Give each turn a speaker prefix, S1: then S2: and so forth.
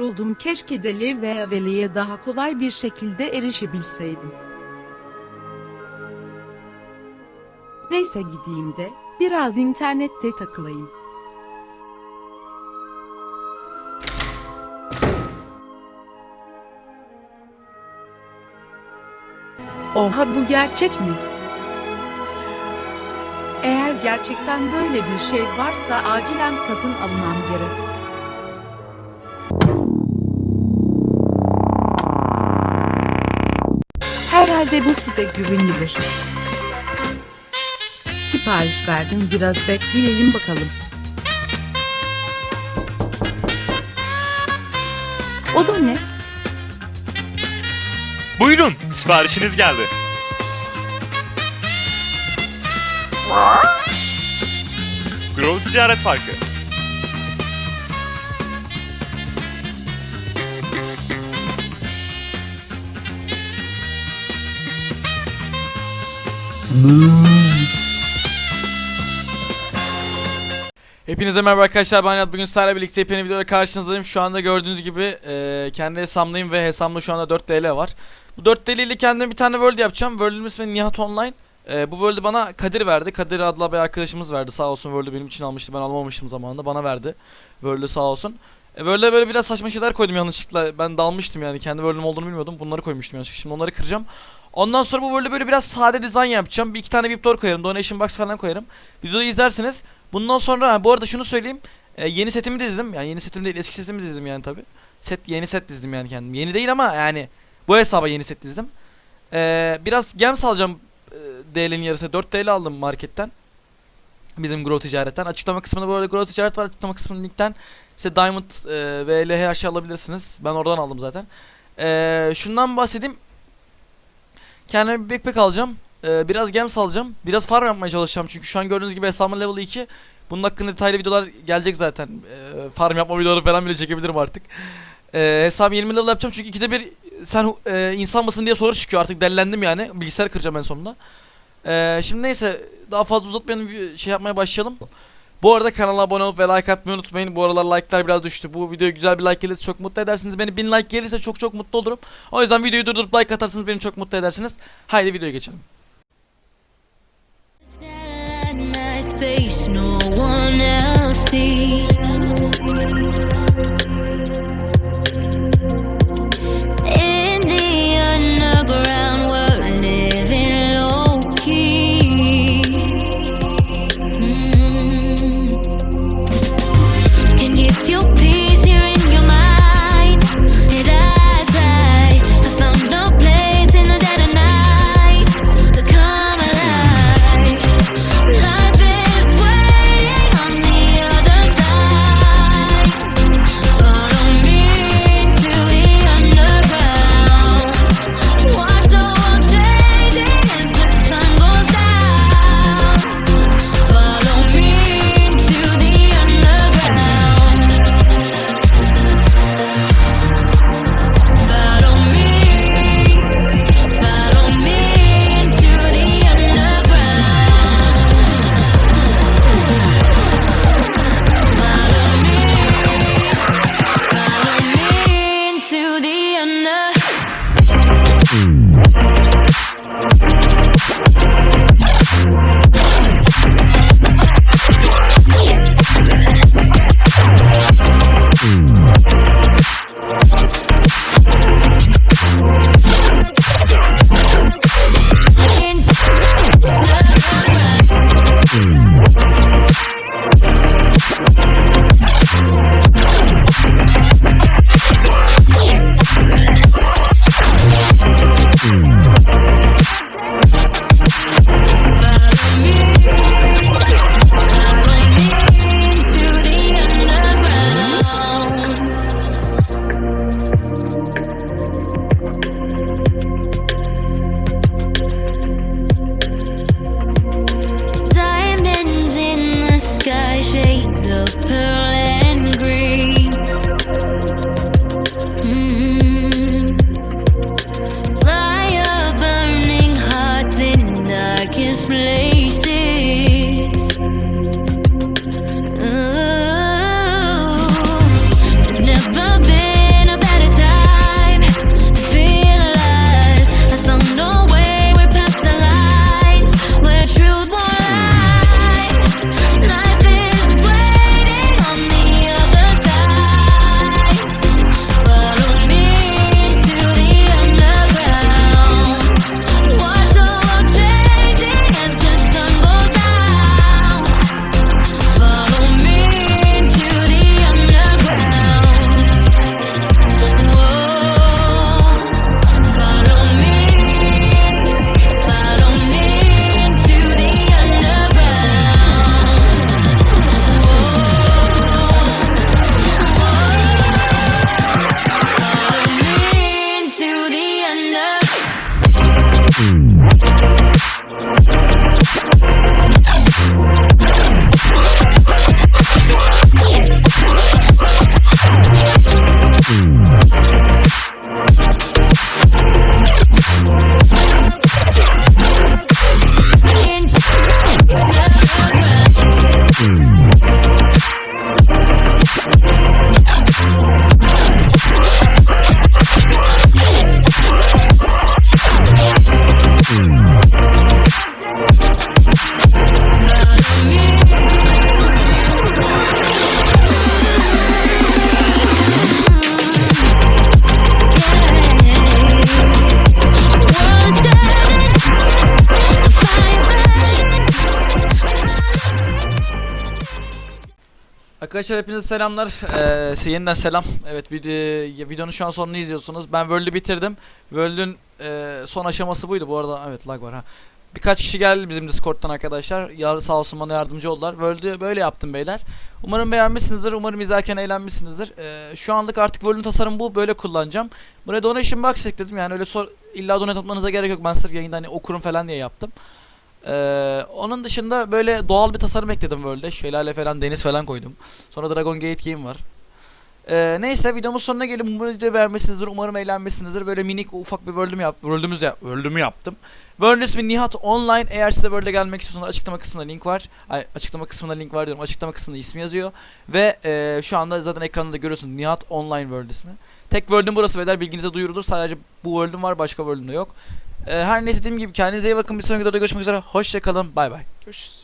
S1: yoruldum keşke deli ve veliye daha kolay bir şekilde erişebilseydim. Neyse gideyim de biraz internette takılayım. Oha bu gerçek mi? Eğer gerçekten böyle bir şey varsa acilen satın almam gerek. Herhalde bu site güvenilir. Sipariş verdim biraz bekleyelim bakalım. O da ne?
S2: Buyurun, siparişiniz geldi. Grove Ticaret Farkı.
S3: Hepinize merhaba arkadaşlar ben Nihat. Bugün sizlerle birlikte yepyeni videoda karşınızdayım. Şu anda gördüğünüz gibi e, kendi hesabımdayım ve hesabımda şu anda 4 TL var. Bu 4 TL ile kendime bir tane world yapacağım. World'ün ismi Nihat Online. E, bu world'ü bana Kadir verdi. Kadir adlı bir arkadaşımız verdi. Sağ olsun world'ü benim için almıştı. Ben almamıştım zamanında. Bana verdi. World'ü sağ olsun. E, world'e böyle biraz saçma şeyler koydum yanlışlıkla. Ben dalmıştım yani. Kendi world'üm olduğunu bilmiyordum. Bunları koymuştum yanlışlıkla. Şimdi onları kıracağım. Ondan sonra bu world'e böyle biraz sade dizayn yapacağım. Bir iki tane VIP door koyarım. Donation box falan koyarım. Videoyu izlersiniz. Bundan sonra ha, bu arada şunu söyleyeyim. E, yeni setimi dizdim. Yani yeni setim değil eski setimi dizdim yani tabi. Set yeni set dizdim yani kendim. Yeni değil ama yani bu hesaba yeni set dizdim. E, biraz gems alacağım e, DL'nin yarısı. 4 TL aldım marketten. Bizim Grow Ticaret'ten. Açıklama kısmında bu arada Grow Ticaret var. Açıklama kısmının linkten size Diamond e, ve LH her şey alabilirsiniz. Ben oradan aldım zaten. E, şundan bahsedeyim. Kendime bir backpack alacağım. Ee, biraz gems alacağım. Biraz farm yapmaya çalışacağım çünkü şu an gördüğünüz gibi hesabım level 2. Bunun hakkında detaylı videolar gelecek zaten. Ee, farm yapma videoları falan bile çekebilirim artık. Ee, hesabı 20 level yapacağım çünkü ikide bir sen e, insan mısın diye soru çıkıyor artık dellendim yani. Bilgisayar kıracağım en sonunda. Ee, şimdi neyse daha fazla uzatmayalım şey yapmaya başlayalım. Bu arada kanala abone olup ve like atmayı unutmayın. Bu aralar like'lar biraz düştü. Bu videoya güzel bir like gelirse çok mutlu edersiniz. Beni 1000 like gelirse çok çok mutlu olurum. O yüzden videoyu durdurup like atarsanız beni çok mutlu edersiniz. Haydi videoya geçelim.
S4: Space no one else sees.
S3: Arkadaşlar hepinize selamlar. Ee, yeniden selam. Evet video, videonun şu an sonunu izliyorsunuz. Ben World'ü bitirdim. World'ün e, son aşaması buydu. Bu arada evet lag var ha. Birkaç kişi geldi bizim Discord'dan arkadaşlar. Yar sağ olsun bana yardımcı oldular. World'ü böyle yaptım beyler. Umarım beğenmişsinizdir. Umarım izlerken eğlenmişsinizdir. Ee, şu anlık artık World'ün tasarımı bu. Böyle kullanacağım. Buraya donation box ekledim. Yani öyle sor, illa donate atmanıza gerek yok. Ben sırf yayında hani okurum falan diye yaptım. Ee, onun dışında böyle doğal bir tasarım ekledim World'e. Şelale falan, deniz falan koydum. Sonra Dragon Gate Game var. Ee, neyse videomuz sonuna gelin. Umarım videoyu beğenmişsinizdir. Umarım eğlenmişsinizdir. Böyle minik ufak bir World'ümü yap World'ümüz ya World'ümü yaptım. World ismi Nihat Online. Eğer size World'e gelmek istiyorsanız açıklama kısmında link var. Ay, açıklama kısmında link var diyorum. Açıklama kısmında ismi yazıyor. Ve e, şu anda zaten ekranda da görüyorsunuz. Nihat Online World ismi. Tek World'üm burası beyler. Bilginize duyurulur. Sadece bu World'üm var. Başka World'üm de yok. Ee, her neyse dediğim gibi kendinize iyi bakın. Bir sonraki videoda görüşmek üzere. Hoşçakalın. Bay bay. Görüşürüz.